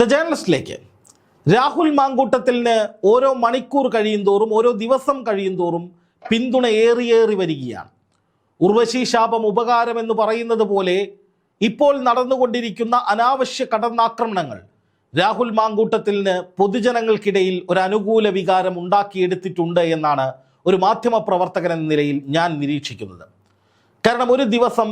The ജേർണലിസ്റ്റിലേക്ക് Rahul മാങ്കൂട്ടത്തിന് ഓരോ മണിക്കൂർ കഴിയും തോറും ഓരോ ദിവസം കഴിയും തോറും പിന്തുണ ഏറിയേറി വരികയാണ്. ഉർവശി ശാപം ഉപകാരം എന്ന് പറയുന്നത് പോലെ ഇപ്പോൾ നടന്നുകൊണ്ടിരിക്കുന്ന അനാവശ്യ കടന്നാക്രമണങ്ങൾ രാഹുൽ മാങ്കൂട്ടത്തിന് പൊതുജനങ്ങൾക്കിടയിൽ ഒരു അനുകൂല വികാരം ഉണ്ടാക്കിയെടുത്തിട്ടുണ്ട് എന്നാണ് ഒരു മാധ്യമ പ്രവർത്തകൻ എന്ന നിലയിൽ ഞാൻ നിരീക്ഷിക്കുന്നത്. കാരണം ഒരു ദിവസം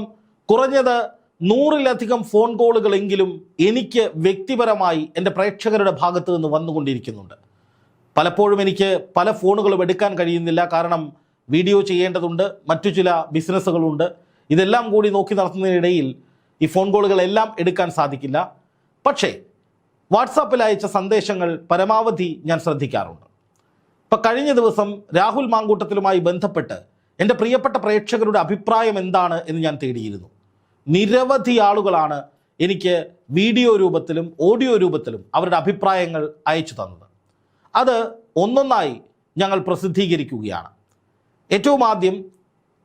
കുറഞ്ഞത് നൂറിലധികം ഫോൺ കോളുകളെങ്കിലും എനിക്ക് വ്യക്തിപരമായി എന്റെ പ്രേക്ഷകരുടെ ഭാഗത്ത് നിന്ന് വന്നുകൊണ്ടിരിക്കുന്നുണ്ട്. പലപ്പോഴും എനിക്ക് പല ഫോണുകളും എടുക്കാൻ കഴിയുന്നില്ല. കാരണം വീഡിയോ ചെയ്യേണ്ടതുണ്ട് മറ്റു ചില ബിസിനസ്സുകളുണ്ട്. ഇതെല്ലാം കൂടി നോക്കി നടത്തുന്നതിനിടയിൽ ഈ ഫോൺ കോളുകളെല്ലാം എടുക്കാൻ സാധിക്കില്ല. പക്ഷേ വാട്സാപ്പിൽ അയച്ച സന്ദേശങ്ങൾ പരമാവധി ഞാൻ ശ്രദ്ധിക്കാറുണ്ട്. ഇപ്പം കഴിഞ്ഞ ദിവസം രാഹുൽ മാങ്കൂട്ടത്തിലുമായി ബന്ധപ്പെട്ട് എന്റെ പ്രിയപ്പെട്ട പ്രേക്ഷകരുടെ അഭിപ്രായം എന്താണ് എന്ന് ഞാൻ തേടിയിരുന്നു. നിരവധി ആളുകളാണ് എനിക്ക് വീഡിയോ രൂപത്തിലും ഓഡിയോ രൂപത്തിലും അവരുടെ അഭിപ്രായങ്ങൾ അയച്ചു തന്നത്. അത് ഒന്നൊന്നായി ഞങ്ങൾ പ്രസിദ്ധീകരിക്കുകയാണ്. ഏറ്റവും ആദ്യം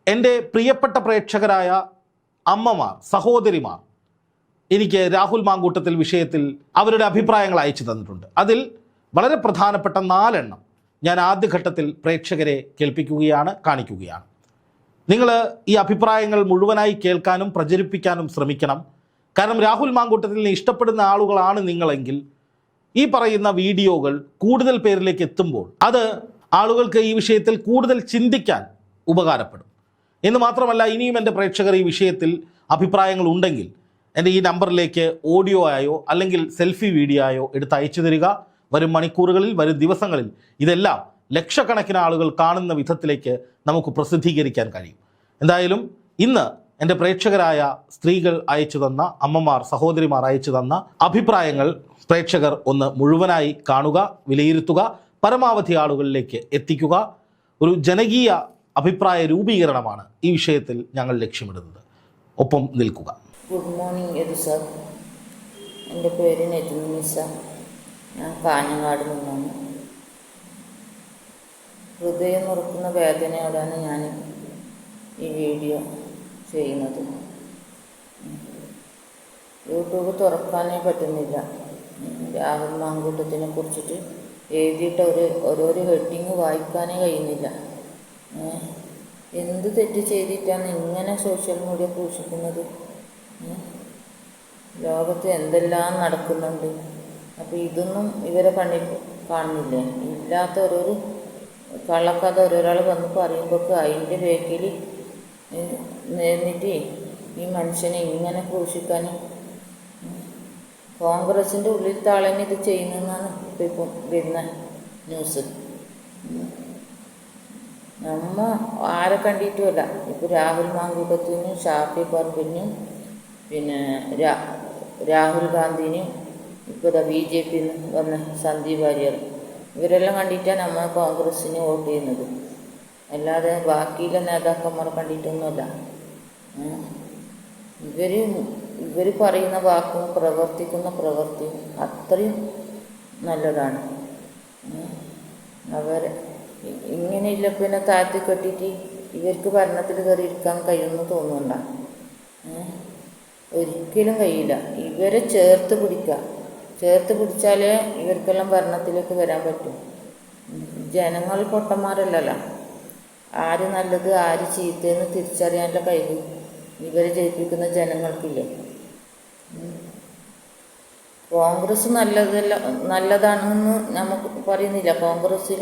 എന്റെ പ്രിയപ്പെട്ട പ്രേക്ഷകരായ അമ്മമാർ സഹോദരിമാർ എനിക്ക് രാഹുൽ മാങ്കൂട്ടത്തിൽ വിഷയത്തിൽ അവരുടെ അഭിപ്രായങ്ങൾ അയച്ചു തന്നിട്ടുണ്ട്. അതിൽ വളരെ പ്രധാനപ്പെട്ട നാലെണ്ണം ഞാൻ ആദ്യഘട്ടത്തിൽ പ്രേക്ഷകരെ കേൾപ്പിക്കുകയാണ് കാണിക്കുകയാണ്. നിങ്ങൾ ഈ അഭിപ്രായങ്ങൾ മുഴുവനായി കേൾക്കാനും പ്രചരിപ്പിക്കാനും ശ്രമിക്കണം. കാരണം രാഹുൽ മാങ്കൂട്ടത്തിനെ ഇഷ്ടപ്പെടുന്ന ആളുകളാണ് നിങ്ങളെങ്കിൽ ഈ പറയുന്ന വീഡിയോകൾ കൂടുതൽ പേരിലേക്ക് എത്തുമ്പോൾ അത് ആളുകൾക്ക് ഈ വിഷയത്തിൽ കൂടുതൽ ചിന്തിക്കാൻ ഉപകാരപ്പെടും. എന്ന് മാത്രമല്ല ഇനിയും എന്റെ പ്രേക്ഷകർ ഈ വിഷയത്തിൽ അഭിപ്രായങ്ങൾ ഉണ്ടെങ്കിൽ എന്റെ ഈ നമ്പറിലേക്ക് ഓഡിയോ ആയോ അല്ലെങ്കിൽ സെൽഫി വീഡിയോ ആയോ എടുത്ത് അയച്ചു തരിക. വരും മണിക്കൂറുകളിൽ വരും ദിവസങ്ങളിൽ ഇതെല്ലാം ലക്ഷക്കണക്കിന് ആളുകൾ കാണുന്ന വിധത്തിലേക്ക് നമുക്ക് പ്രസിദ്ധീകരിക്കാൻ കഴിയും. എന്തായാലും ഇന്ന് എന്റെ പ്രേക്ഷകരായ സ്ത്രീകൾ അയച്ചു തന്ന അമ്മമാർ സഹോദരിമാർ അയച്ചു തന്ന അഭിപ്രായങ്ങൾ പ്രേക്ഷകർ ഒന്ന് മുഴുവനായി കാണുക വിലയിരുത്തുക പരമാവധി ആളുകളിലേക്ക് എത്തിക്കുക. ഒരു ജനകീയ അഭിപ്രായ രൂപീകരണമാണ് ഈ വിഷയത്തിൽ ഞങ്ങൾ ലക്ഷ്യമിടുന്നത്. ഒപ്പം നിൽക്കുക. ഗുഡ് മോർണിംഗ് യദു സർ എന്റെ പേര് നെജുമിസ ഞാൻ കാഞ്ഞങ്ങാട് നിന്നാണ്. ഹൃദയം മുറുക്കുന്ന വേദനയോടാണ് ഞാൻ ഈ വീഡിയോ ചെയ്യുന്നത്. യൂട്യൂബ് തുറക്കാനേ പറ്റുന്നില്ല. രാഹുൽ മാങ്കൂട്ടത്തിനെ കുറിച്ചിട്ട് എഴുതിയിട്ട് ഒരു ഓരോരോ ഹെഡിങ് വായിക്കാനേ കഴിയുന്നില്ല? എന്ത് തെറ്റ് ചെയ്തിട്ടാണ് ഇങ്ങനെ സോഷ്യൽ മീഡിയ സൂക്ഷിക്കുന്നത് ഏ? ലോകത്ത് എന്തെല്ലാം നടക്കുന്നുണ്ട്? അപ്പോൾ ഇതൊന്നും ഇവരെ കണ്ണിൽ കാണുന്നില്ലേ? ഇല്ലാത്ത ഓരോരു കള്ളക്കഥ ഒരാൾ വന്ന് പറയുമ്പോൾ അതിന്റെ ബേക്കിൽ നേർന്നിട്ട് ഈ മനുഷ്യനെ ഇങ്ങനെ ക്രൂശിക്കാനും കോൺഗ്രസിന്റെ ഉള്ളിൽ താളന്നെ ഇത് ചെയ്യുന്നതെന്നാണ് ഇപ്പം ഇപ്പം വരുന്ന ന്യൂസ്. നമ്മ ആരെ കണ്ടിട്ടുമല്ല. ഇപ്പോൾ രാഹുൽ മാങ്കൂട്ടത്തിനും ഷാഫി പറമ്പിനും പിന്നെ രാഹുൽ ഗാന്ധിനും ഇപ്പോൾ ബി ജെ പി വന്ന സന്ദീപ് വാര്യർ. ഇവരെല്ലാം കണ്ടിട്ടാണ് നമ്മൾ കോൺഗ്രസ്സിന് വോട്ട് ചെയ്യുന്നത്. അല്ലാതെ ബാക്കിയുള്ള നേതാക്കന്മാരെ കണ്ടിട്ടൊന്നുമല്ല. ഇവർ ഇവർ പറയുന്ന വാക്കും പ്രവർത്തിക്കുന്ന പ്രവൃത്തിയും അത്രയും നല്ലതാണ്. അവർ ഇങ്ങനെയില്ല പിന്നെ താഴ്ത്തി കെട്ടിയിട്ട് ഇവർക്ക് ഭരണത്തിൽ കയറി ഇരിക്കാൻ കഴിയുമെന്ന് തോന്നുന്നുണ്ടോ? ഒരിക്കലും കഴിയില്ല. ഇവരെ ചേർത്ത് പിടിക്കുക. ചേർത്ത് പിടിച്ചാലേ ഇവർക്കെല്ലാം ഭരണത്തിലേക്ക് വരാൻ പറ്റും. ജനങ്ങൾ പൊട്ടന്മാരല്ലല്ലോ ആര് നല്ലത് ആര് ചീത്തയെന്ന് തിരിച്ചറിയാനുള്ള കഴിവ് ഇവരെ ജയിപ്പിക്കുന്ന ജനങ്ങൾക്കില്ലേ. കോൺഗ്രസ് നല്ലതല്ല നല്ലതാണെന്ന് നമുക്ക് പറയുന്നില്ല കോൺഗ്രസ്സിൽ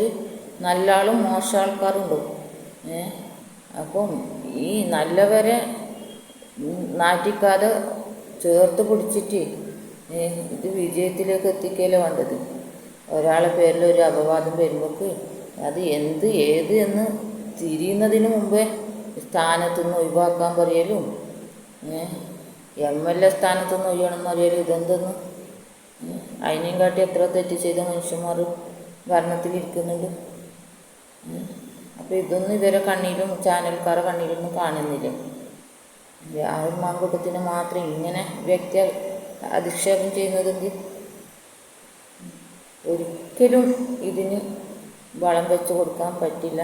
നല്ല ആളും മോശം ആൾക്കാരുണ്ട് ഏ അപ്പം ഈ നല്ലവരെ നാറ്റിക്കാതെ ചേർത്ത് പിടിച്ചിട്ട് ഇത് വിജയത്തിലേക്ക് എത്തിക്കലോ വേണ്ടത്? ഒരാളെ പേരിൽ ഒരു അപവാദം വരുമ്പോൾ അത് എന്ത് ഏത് എന്ന് തിരിയുന്നതിന് മുമ്പേ സ്ഥാനത്തു നിന്ന് ഒഴിവാക്കാൻ പറയലും. എം എൽ എ സ്ഥാനത്തു നിന്ന് ഒഴിയണമെന്ന് പറയലും. ഇതെന്തെന്ന്? അതിനെയും കാട്ടി എത്ര തെറ്റ് ചെയ്ത മനുഷ്യന്മാർ ഭരണത്തിലിരിക്കുന്നുണ്ട് അപ്പോൾ ഇതൊന്നും ഇവരെ കണ്ണിലും ചാനൽക്കാരെ കണ്ണിലൊന്നും കാണുന്നില്ല. രാഹുൽ മാങ്കൂട്ടത്തിന് മാത്രം ഇങ്ങനെ വ്യക്തി അധിക്ഷേപം ചെയ്യുന്നതെങ്കിൽ ഒരിക്കലും ഇതിന് വളം വെച്ച് കൊടുക്കാൻ പറ്റില്ല.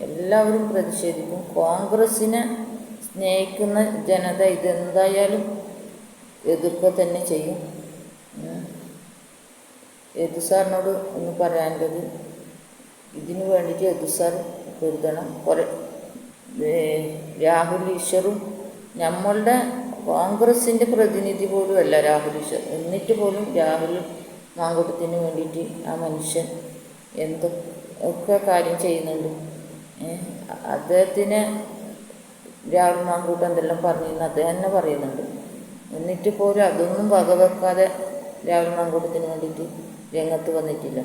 എല്ലാവരും പ്രതിഷേധിക്കും. കോൺഗ്രസ്സിനെ സ്നേഹിക്കുന്ന ജനത ഇതെന്തായാലും എതിർക്കുക തന്നെ ചെയ്യും. യദു സാറിനോട് ഒന്ന് പറയാനുള്ളത്? ഇതിനു വേണ്ടിയിട്ട് യദു സാർ കരുതണം. കുറേ രാഹുൽ ഈശ്വറും നമ്മളുടെ കോൺഗ്രസിന്റെ പ്രതിനിധി പോലും അല്ല രാഹുൽ ഈശ്വർ. എന്നിട്ട് പോലും രാഹുൽ മാങ്കൂട്ടത്തിന് വേണ്ടിയിട്ട് ആ മനുഷ്യൻ എന്തൊക്കെ കാര്യം ചെയ്യുന്നുണ്ട്. അദ്ദേഹത്തിന് രാഹുൽ മാങ്കൂട്ടം എന്തെല്ലാം പറഞ്ഞിരുന്നു അദ്ദേഹം തന്നെ പറയുന്നുണ്ട്. എന്നിട്ട് പോലും അതൊന്നും വകവെക്കാതെ രാഹുൽ മാങ്കൂട്ടത്തിന് വേണ്ടിയിട്ട് രംഗത്ത് വന്നിട്ടില്ല.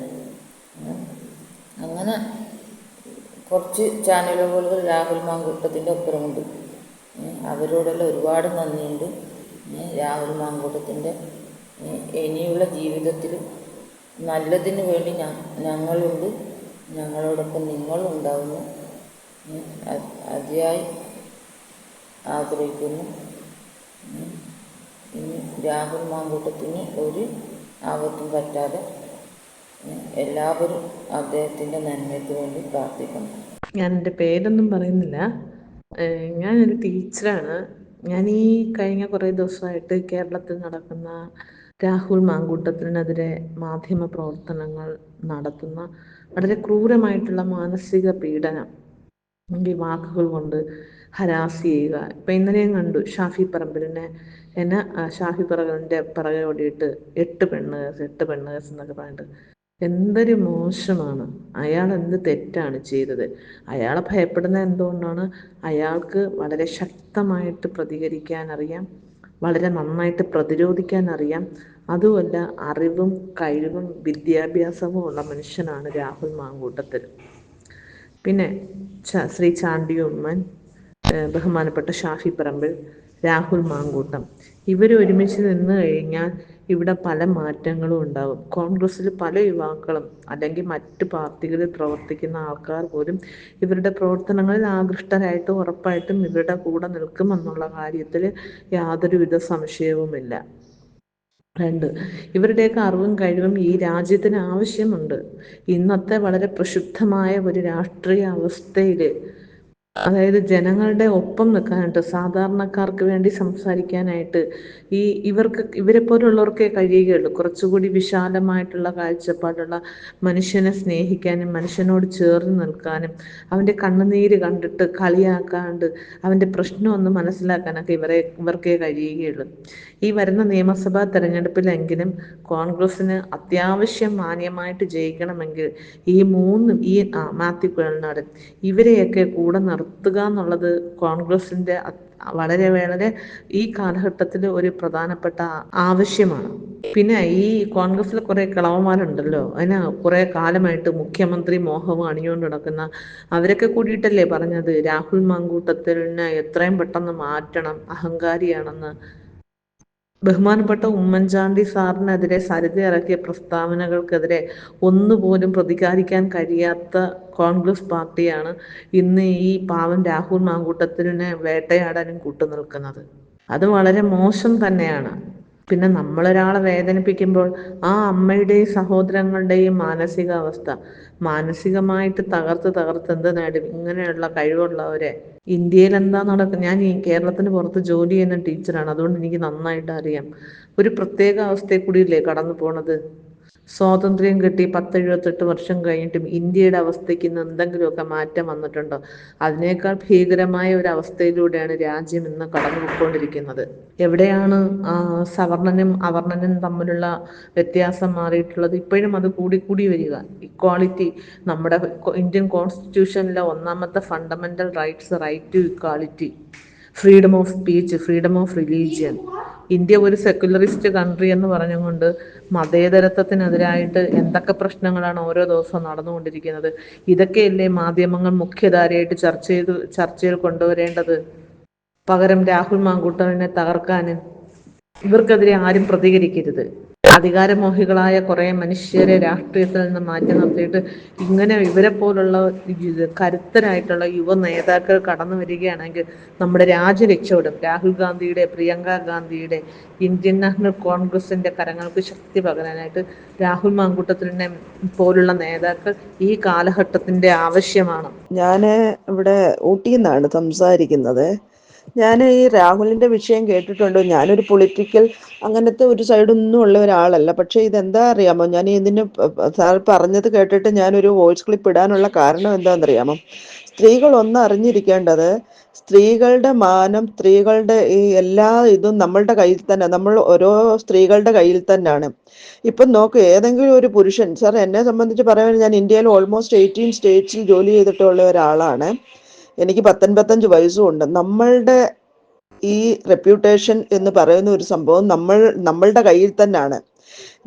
അങ്ങനെ കുറച്ച് ചാനലുകൾ രാഹുൽ മാങ്കൂട്ടത്തിന്റെ ഒപ്പരമുണ്ട്. ഏ, അവരോടെല്ലാം ഒരുപാട് നന്ദിയുണ്ട്. രാഹുൽ മാങ്കൂട്ടത്തിന്റെ ഇനിയുള്ള ജീവിതത്തിൽ നല്ലതിന് വേണ്ടി ഞങ്ങളുണ്ട്. ഞങ്ങളോടൊപ്പം നിങ്ങളും ഉണ്ടാവുന്നു അതിയായി ആഗ്രഹിക്കുന്നു. ഇനി രാഹുൽ മാങ്കൂട്ടത്തിന് ഒരു ആപത്തും പറ്റാതെ എല്ലാവരും അദ്ദേഹത്തിന്റെ നന്മയ്ക്ക് വേണ്ടി പ്രാർത്ഥിക്കുന്നു. ഞാൻ എന്റെ പേരൊന്നും പറയുന്നില്ല. ഞാനൊരു ടീച്ചറാണ്. ഞാൻ ഈ കഴിഞ്ഞ കുറേ ദിവസമായിട്ട് കേരളത്തിൽ നടക്കുന്ന രാഹുൽ മാങ്കൂട്ടത്തിനെതിരെ മാധ്യമ പ്രവർത്തനങ്ങൾ നടത്തുന്ന വളരെ ക്രൂരമായിട്ടുള്ള മാനസിക പീഡനം ഈ വാക്കുകൾ കൊണ്ട് ഹരാസ് ചെയ്യുക. ഇപ്പം ഇന്നലെയും കണ്ടു ഷാഫി പറമ്പിലിനെ. എന്നെ ഷാഫി പറമ്പിലിന്റെ പിറകെ ഓടിയിട്ട് എട്ട് പെണ്ണ് എട്ട് പെണ്ണ് എന്നൊക്കെ പറഞ്ഞിട്ട് എന്തൊരു മോശമാണ്. അയാൾ എന്ത് തെറ്റാണ് ചെയ്തത്? അയാളെ ഭയപ്പെടുന്ന എന്തുകൊണ്ടാണ്? അയാൾക്ക് വളരെ ശക്തമായിട്ട് പ്രതികരിക്കാൻ അറിയാം. വളരെ നന്നായിട്ട് പ്രതിരോധിക്കാൻ അറിയാം. അതുമല്ല അറിവും കഴിവും വിദ്യാഭ്യാസവും ഉള്ള മനുഷ്യനാണ് രാഹുൽ മാങ്കൂട്ടത്തിൽ. പിന്നെ ശ്രീ ചാണ്ടി ഉമ്മൻ ബഹുമാനപ്പെട്ട ഷാഫി പറമ്പിൽ രാഹുൽ മാങ്കൂട്ടം. ഇവർ ഒരുമിച്ച് നിന്ന് കഴിഞ്ഞാൽ ഇവിടെ പല മാറ്റങ്ങളും ഉണ്ടാകും കോൺഗ്രസ്സിൽ പല യുവാക്കളും അല്ലെങ്കിൽ മറ്റ് പാർട്ടികളിൽ പ്രവർത്തിക്കുന്ന ആൾക്കാർ പോലും ഇവരുടെ പ്രവർത്തനങ്ങളിൽ ആകൃഷ്ടരായിട്ട് ഉറപ്പായിട്ടും ഇവരുടെ കൂടെ നിൽക്കുമെന്നുള്ള കാര്യത്തിൽ യാതൊരുവിധ സംശയവുമില്ല. രണ്ട് ഇവരുടെയൊക്കെ അറിവും കഴിവും ഈ രാജ്യത്തിന് ആവശ്യമുണ്ട്. ഇന്നത്തെ വളരെ പ്രക്ഷുബ്ധമായ ഒരു രാഷ്ട്രീയ അവസ്ഥയിൽ അതായത് ജനങ്ങളുടെ ഒപ്പം നിൽക്കാനായിട്ട് സാധാരണക്കാർക്ക് വേണ്ടി സംസാരിക്കാനായിട്ട് ഈ ഇവർക്ക് ഇവരെ പോലുള്ളവർക്കേ കഴിയുകയുള്ളൂ. കുറച്ചുകൂടി വിശാലമായിട്ടുള്ള കാഴ്ചപ്പാടുള്ള മനുഷ്യനെ സ്നേഹിക്കാനും മനുഷ്യനോട് ചേർന്ന് നിൽക്കാനും അവന്റെ കണ്ണുനീര് കണ്ടിട്ട് കളിയാക്കാണ്ട് അവന്റെ പ്രശ്നമൊന്ന് മനസ്സിലാക്കാനൊക്കെ ഇവരെ ഇവർക്കേ കഴിയുകയുള്ളൂ. ഈ വരുന്ന നിയമസഭാ തെരഞ്ഞെടുപ്പിലെങ്കിലും കോൺഗ്രസ്സിന് അത്യാവശ്യം മാന്യമായിട്ട് ജയിക്കണമെങ്കിൽ ഈ മൂന്ന് ഈ മാത്യു കുഴൽനാടൻ ഇവരെയൊക്കെ കൂടെ നിർത്തുക എന്നുള്ളത് കോൺഗ്രസിന്റെ വളരെ വളരെ ഈ കാലഘട്ടത്തിൽ ഒരു പ്രധാനപ്പെട്ട ആവശ്യമാണ്. പിന്നെ ഈ കോൺഗ്രസ്സിൽ കുറെ കിളവന്മാരുണ്ടല്ലോ. അതിന് കുറെ കാലമായിട്ട് മുഖ്യമന്ത്രി മോഹം അണിഞ്ഞുകൊണ്ട് നടക്കുന്ന അവരൊക്കെ കൂടിയിട്ടല്ലേ പറഞ്ഞത്? രാഹുൽ മങ്കൂട്ടത്തിനെ എത്രയും പെട്ടെന്ന് മാറ്റണം അഹങ്കാരിയാണെന്ന് ബഹുമാനപ്പെട്ട ഉമ്മൻചാണ്ടി സാറിനെതിരെ സരിത ഇറക്കിയ പ്രസ്താവനകൾക്കെതിരെ ഒന്നുപോലും പ്രതികാരിക്കാൻ കഴിയാത്ത കോൺഗ്രസ് പാർട്ടിയാണ് ഇന്ന് ഈ പാവം രാഹുൽ മാങ്കൂട്ടത്തിനെ വേട്ടയാടാനും കൂട്ടുനിൽക്കുന്നത്. അത് വളരെ മോശം തന്നെയാണ്. പിന്നെ നമ്മളൊരാളെ വേദനിപ്പിക്കുമ്പോൾ ആ അമ്മയുടെയും സഹോദരങ്ങളുടെയും മാനസികാവസ്ഥ. മാനസികമായിട്ട് തകർത്ത് തകർത്ത് എന്ത് നേടും? ഇങ്ങനെയുള്ള കഴിവുള്ളവരെ. ഇന്ത്യയിൽ എന്താ നടക്കുന്നത് ഞാൻ ഈ കേരളത്തിന് പുറത്ത് ജോലി ചെയ്യുന്ന ടീച്ചറാണ്. അതുകൊണ്ട് എനിക്ക് നന്നായിട്ട് അറിയാം. ഒരു പ്രത്യേക അവസ്ഥയിൽ കൂടിയില്ലേ കടന്നു പോണത്? സ്വാതന്ത്ര്യം കിട്ടി പത്തെഴുപത്തെട്ട് വർഷം കഴിഞ്ഞിട്ടും ഇന്ത്യയുടെ അവസ്ഥയ്ക്ക് ഇന്ന് എന്തെങ്കിലുമൊക്കെ മാറ്റം വന്നിട്ടുണ്ടോ? അതിനേക്കാൾ ഭീകരമായ ഒരു അവസ്ഥയിലൂടെയാണ് രാജ്യം ഇന്ന് കടന്നു പോയിക്കൊണ്ടിരിക്കുന്നത് എവിടെയാണ് സവർണനും അവർണനും തമ്മിലുള്ള വ്യത്യാസം മാറിയിട്ടുള്ളത്? ഇപ്പോഴും അത് കൂടിക്കൂടി വരിക. ഇക്വാളിറ്റി നമ്മുടെ ഇന്ത്യൻ കോൺസ്റ്റിറ്റ്യൂഷനിലെ ഒന്നാമത്തെ fundamental rights right to equality. Freedom of speech freedom of religion. India ഒരു സെക്യുലറിസ്റ്റ് കൺട്രി എന്ന് പറഞ്ഞുകൊണ്ട് മതേതരത്വത്തിനെതിരായിട്ട് എന്തൊക്കെ പ്രശ്നങ്ങളാണ് ഓരോ ദിവസവും നടന്നുകൊണ്ടിരിക്കുന്നത്? ഇതൊക്കെയല്ലേ മാധ്യമങ്ങൾ മുഖ്യധാരയായിട്ട് ചർച്ച ചെയ്ത് ചർച്ചയിൽ കൊണ്ടുവരേണ്ടത്? പകരം രാഹുൽ മാങ്കൂട്ടനെ തകർക്കാനും ഇവർക്കെതിരെ ആരും പ്രതികരിക്കരുത്. അധികാരമോഹികളായ കുറേ മനുഷ്യരെ രാഷ്ട്രീയത്തിൽ നിന്ന് മാറ്റി നിർത്തിയിട്ട് ഇങ്ങനെ ഇവരെ പോലുള്ള കരുത്തരായിട്ടുള്ള യുവ നേതാക്കൾ കടന്നു വരികയാണെങ്കിൽ നമ്മുടെ രാജ്യ രക്ഷപ്പെടും രാഹുൽ ഗാന്ധിയുടെ പ്രിയങ്ക ഗാന്ധിയുടെ ഇന്ത്യൻ നാഷണൽ കോൺഗ്രസിന്റെ കരങ്ങൾക്ക് ശക്തി പകരാനായിട്ട് രാഹുൽ മാങ്കൂട്ടത്തിനെ പോലുള്ള നേതാക്കൾ ഈ കാലഘട്ടത്തിന്റെ ആവശ്യമാണ്. ഞാൻ ഇവിടെ ഊട്ടിയിൽ നിന്നാണ് സംസാരിക്കുന്നത്. ഞാൻ ഈ രാഹുലിന്റെ വിഷയം കേട്ടിട്ടുണ്ട്. ഞാനൊരു പൊളിറ്റിക്കൽ അങ്ങനത്തെ ഒരു സൈഡൊന്നും ഉള്ള ഒരാളല്ല. പക്ഷെ ഇതെന്താ അറിയാമോ? ഞാൻ ഇതിന് സാർ പറഞ്ഞത് കേട്ടിട്ട് ഞാനൊരു വോയിസ് ക്ലിപ്പ് ഇടാനുള്ള കാരണം എന്താണെന്നറിയാമോ? സ്ത്രീകൾ ഒന്ന് അറിഞ്ഞിരിക്കേണ്ടത് സ്ത്രീകളുടെ മാനം സ്ത്രീകളുടെ ഈ എല്ലാ ഇതും നമ്മളുടെ കയ്യിൽ തന്നെ നമ്മൾ ഓരോ സ്ത്രീകളുടെ കയ്യിൽ തന്നെയാണ്. ഇപ്പം നോക്ക് ഏതെങ്കിലും ഒരു പുരുഷൻ സാർ എന്നെ സംബന്ധിച്ച് പറയാൻ ഞാൻ ഇന്ത്യയിൽ ഓൾമോസ്റ്റ് എയ്റ്റീൻ സ്റ്റേറ്റ്സിൽ ജോലി ചെയ്തിട്ടുള്ള ഒരാളാണ്. എനിക്ക് പത്തൊൻപത്തഞ്ച് വയസ്സുമുണ്ട്. നമ്മളുടെ ഈ റെപ്യൂട്ടേഷൻ എന്ന് പറയുന്ന ഒരു സംഭവം നമ്മൾ നമ്മളുടെ കയ്യിൽ തന്നെയാണ്.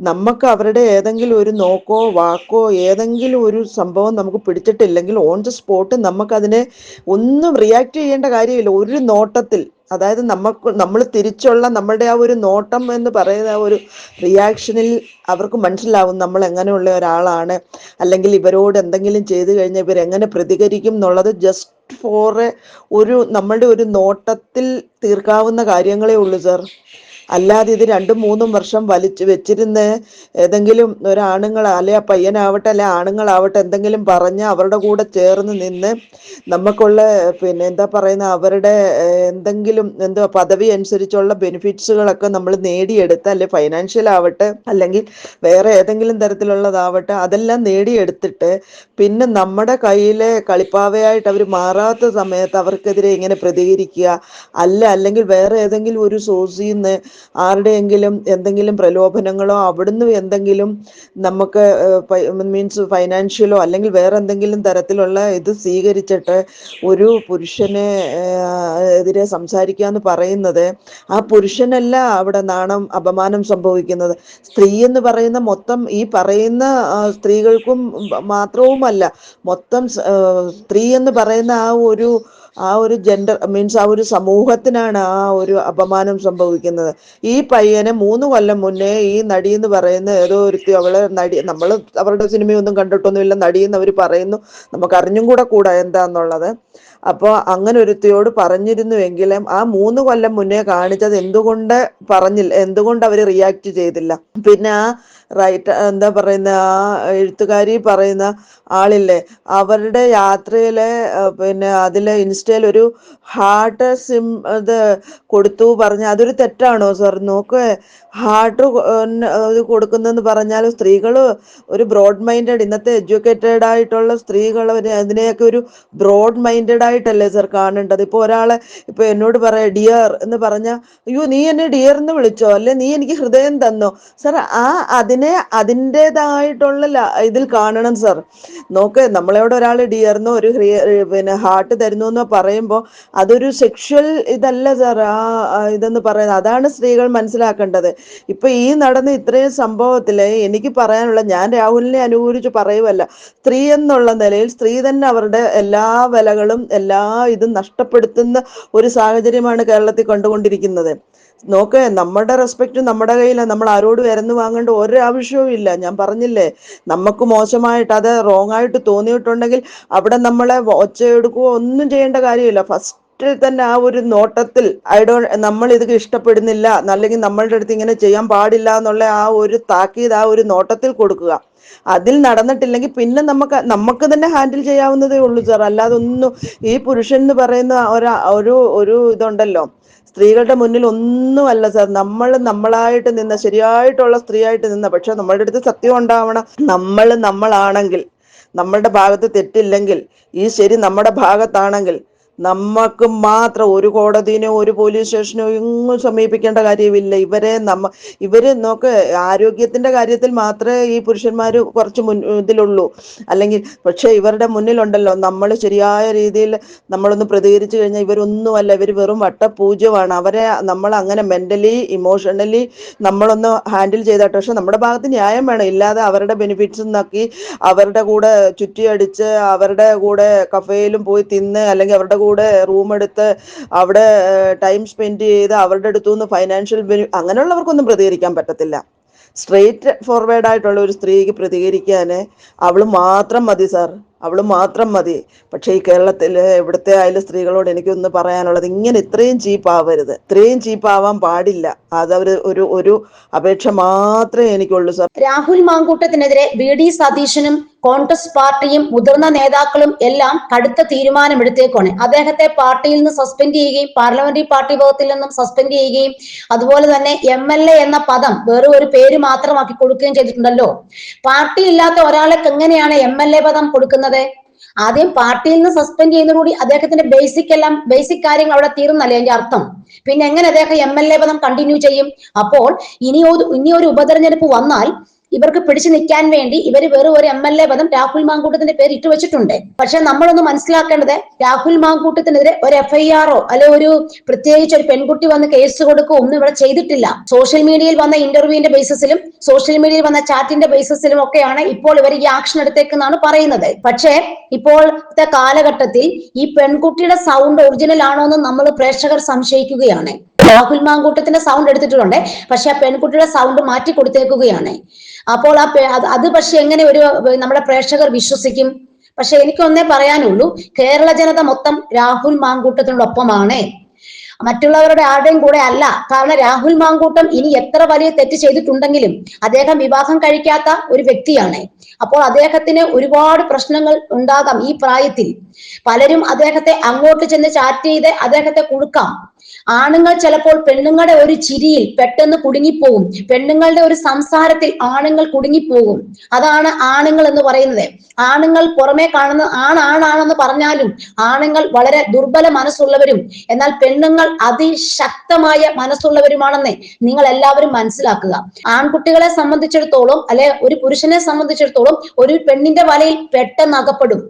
നമുക്ക് അവരുടെ ഏതെങ്കിലും ഒരു നോക്കോ വാക്കോ ഏതെങ്കിലും ഒരു സംഭവം നമുക്ക് പിടിച്ചിട്ടില്ലെങ്കിൽ ഓൺ ദ സ്പോട്ട് നമുക്കതിനെ ഒന്നും റിയാക്ട് ചെയ്യേണ്ട കാര്യമില്ല. ഒരു നോട്ടത്തിൽ അതായത് നമുക്ക് നമ്മൾ തിരിച്ചുള്ള നമ്മുടെ ആ ഒരു നോട്ടം എന്ന് പറയുന്ന ആ ഒരു റിയാക്ഷനിൽ അവർക്ക് മനസ്സിലാവും നമ്മൾ എങ്ങനെയുള്ള ഒരാളാണ്. അല്ലെങ്കിൽ ഇവരോട് എന്തെങ്കിലും ചെയ്തു കഴിഞ്ഞാൽ ഇവർ എങ്ങനെ പ്രതികരിക്കും എന്നുള്ളത് ജസ്റ്റ് ഫോർ ഒരു നമ്മളുടെ ഒരു നോട്ടത്തിൽ തീർക്കാവുന്ന കാര്യങ്ങളേ ഉള്ളൂ സർ അല്ലാതെ ഇത് രണ്ടും മൂന്നും വർഷം വലിച്ചു വെച്ചിരുന്ന് ഏതെങ്കിലും ഒരാണുങ്ങൾ അല്ലെ ആ പയ്യനാവട്ടെ അല്ലെ ആണുങ്ങളാവട്ടെ എന്തെങ്കിലും പറഞ്ഞ് അവരുടെ കൂടെ ചേർന്ന് നിന്ന് നമുക്കുള്ള പിന്നെ എന്താ പറയുന്ന അവരുടെ എന്തെങ്കിലും എന്തോ പദവി അനുസരിച്ചുള്ള ബെനിഫിറ്റ്സുകളൊക്കെ നമ്മൾ നേടിയെടുത്ത് അല്ലെ ഫൈനാൻഷ്യൽ ആവട്ടെ അല്ലെങ്കിൽ വേറെ ഏതെങ്കിലും തരത്തിലുള്ളതാവട്ടെ അതെല്ലാം നേടിയെടുത്തിട്ട് പിന്നെ നമ്മുടെ കയ്യിലെ കളിപ്പാവയായിട്ട് അവർ മാറാത്ത സമയത്ത് അവർക്കെതിരെ ഇങ്ങനെ പ്രതികരിക്കുക അല്ല അല്ലെങ്കിൽ വേറെ ഏതെങ്കിലും ഒരു സോഴ്സിൽ നിന്ന് ആരുടെയെങ്കിലും എന്തെങ്കിലും പ്രലോഭനങ്ങളോ അവിടുന്ന് എന്തെങ്കിലും നമുക്ക് മീൻസ് ഫൈനാൻഷ്യലോ അല്ലെങ്കിൽ വേറെ എന്തെങ്കിലും തരത്തിലുള്ള ഇത് സ്വീകരിച്ചിട്ട് ഒരു പുരുഷനെ എതിരെ സംസാരിക്കുക എന്ന് പറയുന്നത് ആ പുരുഷനല്ല അവിടെ നാണം അപമാനം സംഭവിക്കുന്നത്. സ്ത്രീ എന്ന് പറയുന്ന മൊത്തം ഈ പറയുന്ന സ്ത്രീകൾക്കും മാത്രവുമല്ല മൊത്തം സ്ത്രീ എന്ന് പറയുന്ന ആ ഒരു ആ ഒരു ജെൻഡർ മീൻസ് ആ ഒരു സമൂഹത്തിനാണ് ആ ഒരു അപമാനം സംഭവിക്കുന്നത്. ഈ പയ്യനെ മൂന്ന് കൊല്ലം മുന്നേ ഈ നടി എന്ന് പറയുന്ന ഏതോ ഒരുത്തി അവളെ നടി നമ്മൾ അവരുടെ സിനിമയൊന്നും കണ്ടിട്ടൊന്നുമില്ല നടി എന്ന് അവർ പറയുന്നു. നമുക്ക് അറിഞ്ഞും കൂടെ കൂടാ എന്താന്നുള്ളത്. അപ്പോൾ അങ്ങനെ ഒരുത്തിയോട് പറഞ്ഞിരുന്നുവെങ്കിലും ആ മൂന്ന് കൊല്ലം മുന്നേ കാണിച്ചത് എന്തുകൊണ്ട് പറഞ്ഞില്ല എന്തുകൊണ്ട് അവർ റിയാക്ട് ചെയ്തില്ല. പിന്നെ ആ റൈറ്റ് എന്താ പറയുന്ന ആ എഴുത്തുകാരി പറയുന്ന ആളില്ലേ? അവരുടെ യാത്രയിലെ പിന്നെ അതിലെ ഇൻസ്റ്റയിൽ ഒരു ഹാർട്ട് സിം ഇത് കൊടുത്തു പറഞ്ഞ അതൊരു തെറ്റാണോ സാർ? നോക്ക് ഹാർട്ട് കൊടുക്കുന്നെന്ന് പറഞ്ഞാൽ സ്ത്രീകൾ ഒരു ബ്രോഡ് മൈൻഡഡ് ഇന്നത്തെ എഡ്യൂക്കേറ്റഡ് ആയിട്ടുള്ള സ്ത്രീകൾ അതിനെയൊക്കെ ഒരു ബ്രോഡ് മൈൻഡഡ് ആയിട്ടല്ലേ സാർ കാണേണ്ടത്? ഇപ്പോൾ ഒരാളെ ഇപ്പോൾ എന്നോട് പറയാം ഡിയർ എന്ന് പറഞ്ഞാൽ അയ്യോ നീ എന്നെ ഡിയർ എന്ന് വിളിച്ചോ? അല്ലെ നീ എനിക്ക് ഹൃദയം തന്നോ? സാർ ആ അതിനെ അതിന്റെതായിട്ടുള്ള ഇതിൽ കാണണം സർ. നോക്ക് നമ്മളെവിടെ ഒരാൾ ഡിയർന്നോ ഒരു പിന്നെ ഹാർട്ട് തരുന്നു എന്ന് പറയുമ്പോൾ അതൊരു സെക്ഷൽ ഇതല്ല സർ ആ ഇതെന്ന് പറയുന്നത്. അതാണ് സ്ത്രീകൾ മനസ്സിലാക്കേണ്ടത്. ഇപ്പൊ ഈ നടന്ന ഇത്രയും സംഭവത്തിൽ എനിക്ക് പറയാനുള്ള ഞാൻ രാഹുലിനെ അനുകൂലിച്ച് പറയുമല്ല സ്ത്രീ എന്നുള്ള നിലയിൽ സ്ത്രീ തന്നെ അവരുടെ എല്ലാ വിലകളും എല്ലാ ഇതും നഷ്ടപ്പെടുത്തുന്ന ഒരു സാഹചര്യമാണ് കേരളത്തിൽ കണ്ടുകൊണ്ടിരിക്കുന്നത്. നോക്ക് നമ്മുടെ റെസ്പെക്റ്റ് നമ്മുടെ കയ്യിലാണ് നമ്മൾ ആരോട് വരന്ന് വാങ്ങേണ്ട ഒരു ആവശ്യവും ഇല്ല. ഞാൻ പറഞ്ഞില്ലേ നമുക്ക് മോശമായിട്ട് അത് റോങ് ആയിട്ട് തോന്നിയിട്ടുണ്ടെങ്കിൽ അവിടെ നമ്മളെ ഒച്ചയെടുക്കുകയോ ഒന്നും ചെയ്യേണ്ട കാര്യമില്ല. ഫസ്റ്റ് തന്നെ ആ ഒരു നോട്ടത്തിൽ ഐ ഡോ നമ്മൾ ഇത് ഇഷ്ടപ്പെടുന്നില്ല അല്ലെങ്കിൽ നമ്മളുടെ അടുത്ത് ഇങ്ങനെ ചെയ്യാൻ പാടില്ല എന്നുള്ള ആ ഒരു താക്കീത് ആ ഒരു നോട്ടത്തിൽ കൊടുക്കുക. അതിൽ നടന്നിട്ടില്ലെങ്കിൽ പിന്നെ നമുക്ക് നമുക്ക് തന്നെ ഹാൻഡിൽ ചെയ്യാവുന്നതേ ഉള്ളൂ സാർ അല്ലാതെ ഒന്നും ഈ പുരുഷൻ എന്ന് പറയുന്ന ഒരു ഒരു ഇതുണ്ടല്ലോ. സ്ത്രീകളുടെ മുന്നിൽ ഒന്നുമല്ല സർ. നമ്മൾ നമ്മളായിട്ട് നിന്ന ശരിയായിട്ടുള്ള സ്ത്രീയായിട്ട് നിന്ന പക്ഷെ നമ്മളുടെ അടുത്ത് സത്യം ഉണ്ടാവണം. നമ്മൾ നമ്മളാണെങ്കിൽ നമ്മളുടെ ഭാഗത്ത് തെറ്റില്ലെങ്കിൽ ഈ ശരി നമ്മുടെ ഭാഗത്താണെങ്കിൽ നമുക്ക് മാത്രം ഒരു കോടതിനോ ഒരു പോലീസ് സ്റ്റേഷനോ എങ്ങും സമീപിക്കേണ്ട കാര്യമില്ല. ഇവരെ നമ്മ ഇവർ നോക്ക് ആരോഗ്യത്തിന്റെ കാര്യത്തിൽ മാത്രമേ ഈ പുരുഷന്മാർ കുറച്ച് മുൻ ഇതിലുള്ളൂ. അല്ലെങ്കിൽ പക്ഷെ ഇവരുടെ മുന്നിലുണ്ടല്ലോ നമ്മൾ ശരിയായ രീതിയിൽ നമ്മളൊന്ന് പ്രതികരിച്ചു കഴിഞ്ഞാൽ ഇവരൊന്നുമല്ല ഇവർ വെറും വട്ടപൂജ്യമാണ്. അവരെ നമ്മൾ അങ്ങനെ മെന്റലി ഇമോഷണലി നമ്മളൊന്ന് ഹാൻഡിൽ ചെയ്തിട്ട് പക്ഷെ നമ്മുടെ ഭാഗത്ത് ന്യായം വേണം. ഇല്ലാതെ അവരുടെ ബെനിഫിറ്റ്സ് നോക്കി അവരുടെ കൂടെ ചുറ്റിയടിച്ച് അവരുടെ കൂടെ കഫേയിലും പോയി തിന്ന് അല്ലെങ്കിൽ അവരുടെ കൂടെ റൂം എടുത്ത് അവിടെ ടൈം സ്പെൻഡ് ചെയ്ത് അവരുടെ അടുത്തു നിന്ന് ഫൈനാൻഷ്യൽ അങ്ങനെയുള്ളവർക്കൊന്നും പ്രതികരിക്കാൻ പറ്റത്തില്ല. സ്ട്രെയിറ്റ് ഫോർവേഡ് ആയിട്ടുള്ള ഒരു സ്ത്രീക്ക് പ്രതികരിക്കാൻ അവൾ മാത്രം മതി സാർ അവൾ മാത്രം മതി. പക്ഷേ ഈ കേരളത്തിൽ ഇവിടുത്തെ ആയാലും സ്ത്രീകളോട് എനിക്കൊന്ന് പറയാനുള്ളത് ഇങ്ങനെ ഇത്രയും ചീപ്പ് ആവരുത്. ഇത്രയും ചീപ്പ് ആവാൻ പാടില്ല. അതവർ ഒരു ഒരു അപേക്ഷ മാത്രമേ എനിക്കുള്ളൂ സാർ രാഹുൽ മാങ്കൂട്ടത്തിനെതിരെ ബി ഡി സതീശനും കോൺഗ്രസ് പാർട്ടിയും മുതിർന്ന നേതാക്കളും എല്ലാം കടുത്ത തീരുമാനമെടുത്തേക്കാണ് അദ്ദേഹത്തെ പാർട്ടിയിൽ നിന്ന് സസ്പെൻഡ് ചെയ്യുകയും പാർലമെന്ററി പാർട്ടി വിഭാഗത്തിൽ നിന്നും സസ്പെൻഡ് ചെയ്യുകയും അതുപോലെ തന്നെ എം എൽ എ എന്ന പദം വേറെ ഒരു പേര് മാത്രമാക്കി കൊടുക്കുകയും ചെയ്തിട്ടുണ്ടല്ലോ. പാർട്ടി ഇല്ലാത്ത ഒരാളെ എങ്ങനെയാണ് എം എൽ എ പദം കൊടുക്കുന്നത്? ആദ്യം പാർട്ടിയിൽ നിന്ന് സസ്പെൻഡ് ചെയ്യുന്ന കൂടി അദ്ദേഹത്തിന്റെ ബേസിക് എല്ലാം ബേസിക് കാര്യങ്ങൾ അവിടെ തീർന്നല്ലേ എന്റെ അർത്ഥം? പിന്നെ എങ്ങനെ അദ്ദേഹം എം എൽ എ പദം കണ്ടിന്യൂ ചെയ്യും? അപ്പോൾ ഇനി ഇനി ഒരു ഉപതെരഞ്ഞെടുപ്പ് വന്നാൽ ഇവർക്ക് പിടിച്ചു നിൽക്കാൻ വേണ്ടി ഇവർ വേറെ ഒരു എം എൽ എ പദം രാഹുൽ മാങ്കൂട്ടത്തിന്റെ പേര് ഇട്ടു വെച്ചിട്ടുണ്ട്. പക്ഷെ നമ്മളൊന്ന് മനസ്സിലാക്കേണ്ടത് രാഹുൽ മാങ്കൂട്ടത്തിനെതിരെ ഒരു എഫ് ഐ ആറോ അല്ലെ ഒരു പ്രത്യേകിച്ച് ഒരു പെൺകുട്ടി വന്ന് കേസ് കൊടുക്കുകയോ ഒന്നും ഇവിടെ ചെയ്തിട്ടില്ല. സോഷ്യൽ മീഡിയയിൽ വന്ന ഇന്റർവ്യൂവിന്റെ ബേസിസിലും സോഷ്യൽ മീഡിയയിൽ വന്ന ചാറ്റിന്റെ ബേസിസിലും ഒക്കെയാണ് ഇപ്പോൾ ഇവർ ഈ ആക്ഷൻ എടുത്തേക്കെന്നാണ് പറയുന്നത്. പക്ഷേ ഇപ്പോഴത്തെ കാലഘട്ടത്തിൽ ഈ പെൺകുട്ടിയുടെ സൗണ്ട് ഒറിജിനൽ ആണോ എന്ന് നമ്മൾ പ്രേക്ഷകർ സംശയിക്കുകയാണ്. രാഹുൽ മാങ്കൂട്ടത്തിന്റെ സൗണ്ട് എടുത്തിട്ടുണ്ട്. പക്ഷെ ആ പെൺകുട്ടിയുടെ സൗണ്ട് മാറ്റി കൊടുത്തേക്കുകയാണ്. അപ്പോൾ ആ അത് പക്ഷെ എങ്ങനെ ഒരു നമ്മുടെ പ്രേക്ഷകർ വിശ്വസിക്കും? പക്ഷെ എനിക്കൊന്നേ പറയാനുള്ളൂ കേരള ജനത മൊത്തം രാഹുൽ മാങ്കൂട്ടത്തിനോടൊപ്പമാണ്. മറ്റുള്ളവരുടെ ആരുടെയും കൂടെ അല്ല. കാരണം രാഹുൽ മാങ്കൂട്ടം ഇനി എത്ര വലിയ തെറ്റ് ചെയ്തിട്ടുണ്ടെങ്കിലും അദ്ദേഹം വിവാഹം കഴിക്കാത്ത ഒരു വ്യക്തിയാണ്. അപ്പോൾ അദ്ദേഹത്തിന് ഒരുപാട് പ്രശ്നങ്ങൾ ഉണ്ടാകാം ഈ പ്രായത്തിൽ. പലരും അദ്ദേഹത്തെ അങ്ങോട്ട് ചെന്ന് ചാറ്റ് ചെയ്ത് അദ്ദേഹത്തെ കുടുക്കാം. ആണുങ്ങൾ ചിലപ്പോൾ പെണ്ണുങ്ങളുടെ ഒരു ചിരിയിൽ പെട്ടെന്ന് കുടുങ്ങിപ്പോകും പെണ്ണുങ്ങളുടെ ഒരു സംസാരത്തിൽ ആണുങ്ങൾ കുടുങ്ങിപ്പോകും അതാണ് ആണുങ്ങൾ എന്ന് പറയുന്നത്. ആണുങ്ങൾ പുറമെ കാണുന്ന ആണാണാണെന്ന് പറഞ്ഞാലും ആണുങ്ങൾ വളരെ ദുർബല മനസ്സുള്ളവരും എന്നാൽ പെണ്ണുങ്ങൾ അതിശക്തമായ മനസ്സുള്ളവരുമാണെന്നേ നിങ്ങൾ എല്ലാവരും മനസ്സിലാക്കുക. ആൺകുട്ടികളെ സംബന്ധിച്ചിടത്തോളം അല്ലെ ഒരു പുരുഷനെ സംബന്ധിച്ചിടത്തോളം ഒരു പെണ്ണിന്റെ വലയിൽ പെട്ടെന്ന് അകപ്പെടും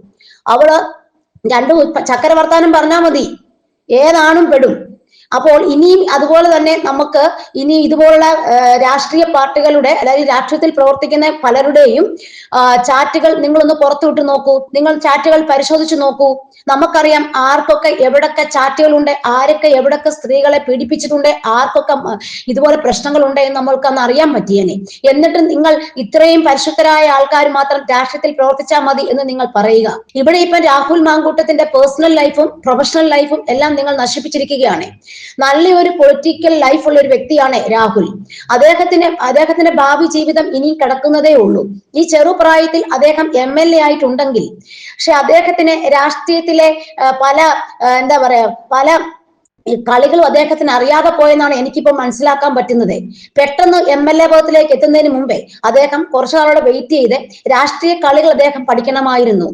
അവൾ രണ്ടു ചക്കര വർത്താനം പറഞ്ഞാൽ മതി. ഏതാണും പെടും. അപ്പോൾ ഇനിയും അതുപോലെ തന്നെ നമുക്ക് ഇനി ഇതുപോലുള്ള രാഷ്ട്രീയ പാർട്ടികളുടെ അതായത് രാഷ്ട്രീയത്തിൽ പ്രവർത്തിക്കുന്ന പലരുടെയും ചാറ്റുകൾ നിങ്ങളൊന്ന് പുറത്തുവിട്ട് നോക്കൂ. നിങ്ങൾ ചാറ്റുകൾ പരിശോധിച്ചു നോക്കൂ. നമുക്കറിയാം ആർക്കൊക്കെ എവിടൊക്കെ ചാറ്റുകളുണ്ട് ആരൊക്കെ എവിടൊക്കെ സ്ത്രീകളെ പീഡിപ്പിച്ചിട്ടുണ്ട് ആർക്കൊക്കെ ഇതുപോലെ പ്രശ്നങ്ങളുണ്ട് എന്ന് നമ്മൾക്ക് അന്ന് അറിയാൻ പറ്റിയേനെ. എന്നിട്ട് നിങ്ങൾ ഇത്രയും പരിശുദ്ധരായ ആൾക്കാർ മാത്രം രാഷ്ട്രീയത്തിൽ പ്രവർത്തിച്ചാൽ മതി എന്ന് നിങ്ങൾ പറയുക. ഇവിടെ ഇപ്പം രാഹുൽ മാങ്കൂട്ടത്തിന്റെ പേഴ്സണൽ ലൈഫും പ്രൊഫഷണൽ ലൈഫും എല്ലാം നിങ്ങൾ നശിപ്പിച്ചിരിക്കുകയാണ്. നല്ലൊരു പൊളിറ്റിക്കൽ ലൈഫ് ഉള്ള ഒരു വ്യക്തിയാണ് രാഹുൽ. അദ്ദേഹത്തിന് അദ്ദേഹത്തിന്റെ ഭാവി ജീവിതം ഇനിയും കിടക്കുന്നതേ ഉള്ളൂ. ഈ ചെറുപ്രായത്തിൽ അദ്ദേഹം എം എൽ എ ആയിട്ടുണ്ടെങ്കിൽ പക്ഷെ അദ്ദേഹത്തിന് രാഷ്ട്രീയത്തിലെ പല എന്താ പറയാ പല ഈ കളികളും അദ്ദേഹത്തിന് അറിയാതെ പോയെന്നാണ് എനിക്കിപ്പോൾ മനസ്സിലാക്കാൻ പറ്റുന്നത്. പെട്ടെന്ന് എം എൽ എ പദത്തിലേക്ക് എത്തുന്നതിന് മുമ്പേ അദ്ദേഹം കുറച്ചു നാളോടെ വെയിറ്റ് ചെയ്ത് രാഷ്ട്രീയ കളികൾ അദ്ദേഹം പഠിക്കണമായിരുന്നു.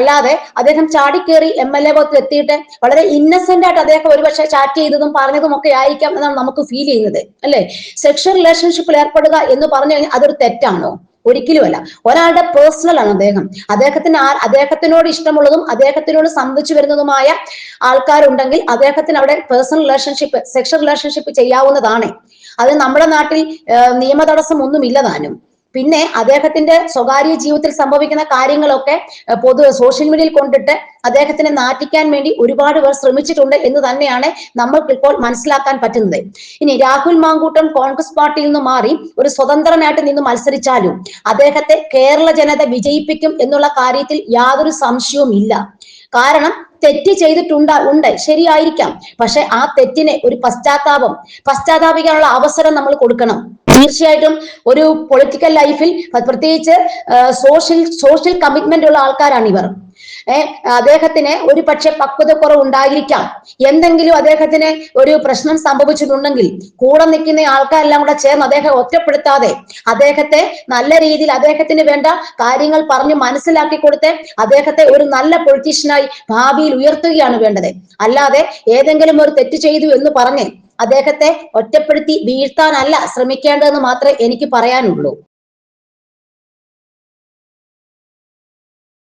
അല്ലാതെ അദ്ദേഹം ചാടിക്കേറി എം എൽ എ പദത്തിൽ എത്തിയിട്ട് വളരെ ഇന്നസെന്റ് ആയിട്ട് അദ്ദേഹം ഒരുപക്ഷെ ചാറ്റ് ചെയ്തതും പറഞ്ഞതും ഒക്കെ ആയിരിക്കാം എന്നാണ് നമുക്ക് ഫീൽ ചെയ്യുന്നത്. അല്ലെ? സെക്ഷൽ റിലേഷൻഷിപ്പിൽ ഏർപ്പെടുക എന്ന് പറഞ്ഞു കഴിഞ്ഞാൽ അതൊരു തെറ്റാണോ? ഒരിക്കലുമല്ല. ഒരാളുടെ പേഴ്സണൽ ആണ് അദ്ദേഹം. അദ്ദേഹത്തിന് ആ അദ്ദേഹത്തിനോട് ഇഷ്ടമുള്ളതും അദ്ദേഹത്തിനോട് സംബന്ധിച്ചു വരുന്നതുമായ ആൾക്കാരുണ്ടെങ്കിൽ അദ്ദേഹത്തിന് അവിടെ പേഴ്സണൽ റിലേഷൻഷിപ്പ് സെക്ഷൽ റിലേഷൻഷിപ്പ് ചെയ്യാവുന്നതാണ്. അത് നമ്മുടെ നാട്ടിൽ നിയമ തടസ്സം ഒന്നുമില്ല താനും. പിന്നെ അദ്ദേഹത്തിന്റെ സ്വകാര്യ ജീവിതത്തിൽ സംഭവിക്കുന്ന കാര്യങ്ങളൊക്കെ പൊതു സോഷ്യൽ മീഡിയയിൽ കൊണ്ടിട്ട് അദ്ദേഹത്തിനെ നാറ്റിക്കാൻ വേണ്ടി ഒരുപാട് പേർ ശ്രമിച്ചിട്ടുണ്ട് എന്ന് തന്നെയാണ് നമ്മൾക്ക് ഇപ്പോൾ മനസ്സിലാക്കാൻ പറ്റുന്നത്. ഇനി രാഹുൽ മാങ്കൂട്ടം കോൺഗ്രസ് പാർട്ടിയിൽ നിന്ന് മാറി ഒരു സ്വതന്ത്രനായിട്ട് നിന്ന് മത്സരിച്ചാലും അദ്ദേഹത്തെ കേരള ജനത വിജയിപ്പിക്കും എന്നുള്ള കാര്യത്തിൽ യാതൊരു സംശയവും ഇല്ല. കാരണം തെറ്റ് ചെയ്തിട്ടുണ്ട് ഉണ്ട് ശരിയായിരിക്കാം. പക്ഷെ ആ തെറ്റിനെ ഒരു പശ്ചാത്താപം പശ്ചാത്താപിക്കാനുള്ള അവസരം നമ്മൾ കൊടുക്കണം. തീർച്ചയായിട്ടും ഒരു പൊളിറ്റിക്കൽ ലൈഫിൽ പ്രത്യേകിച്ച് സോഷ്യൽ സോഷ്യൽ കമ്മിറ്റ്മെന്റ് ഉള്ള ആൾക്കാരാണ് ഇവർ. അദ്ദേഹത്തിന് ഒരു പക്ഷെ പക്വതക്കുറവ് ഉണ്ടായിരിക്കാം. എന്തെങ്കിലും അദ്ദേഹത്തിന് ഒരു പ്രശ്നം സംഭവിച്ചിട്ടുണ്ടെങ്കിൽ കൂടെ നിൽക്കുന്ന ആൾക്കാരെല്ലാം കൂടെ ചേർന്ന് അദ്ദേഹം ഒറ്റപ്പെടുത്താതെ അദ്ദേഹത്തെ നല്ല രീതിയിൽ അദ്ദേഹത്തിന് വേണ്ട കാര്യങ്ങൾ പറഞ്ഞ് മനസ്സിലാക്കി കൊടുത്ത് അദ്ദേഹത്തെ ഒരു നല്ല പൊളിറ്റീഷ്യനായി ഭാവിയിൽ ഉയർത്തുകയാണ് വേണ്ടത്. അല്ലാതെ ഏതെങ്കിലും ഒരു തെറ്റ് ചെയ്തു എന്ന് പറഞ്ഞ് അദ്ദേഹത്തെ ഒറ്റപ്പെടുത്തി വീഴ്ത്താനല്ല ശ്രമിക്കേണ്ടതെന്ന് മാത്രമേ എനിക്ക് പറയാനുള്ളൂ.